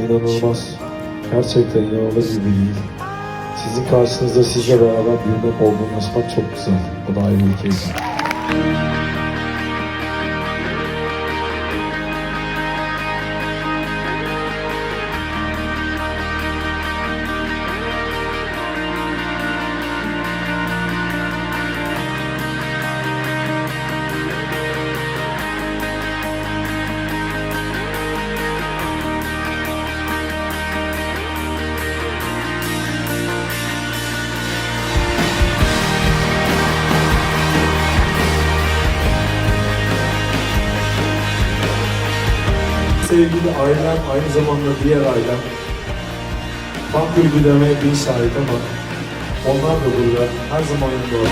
İnanılmaz. Gerçekten inanılır gibi değil. Sizin karşınızda sizle beraber büyümek olgunlaşmak çok güzel. Bu da ayrı bir keyif. Sevgili ailem, aynı zamanda diğer ailem. Tam kulübü demeye bin şahit ama onlar da burada her zaman yanımda.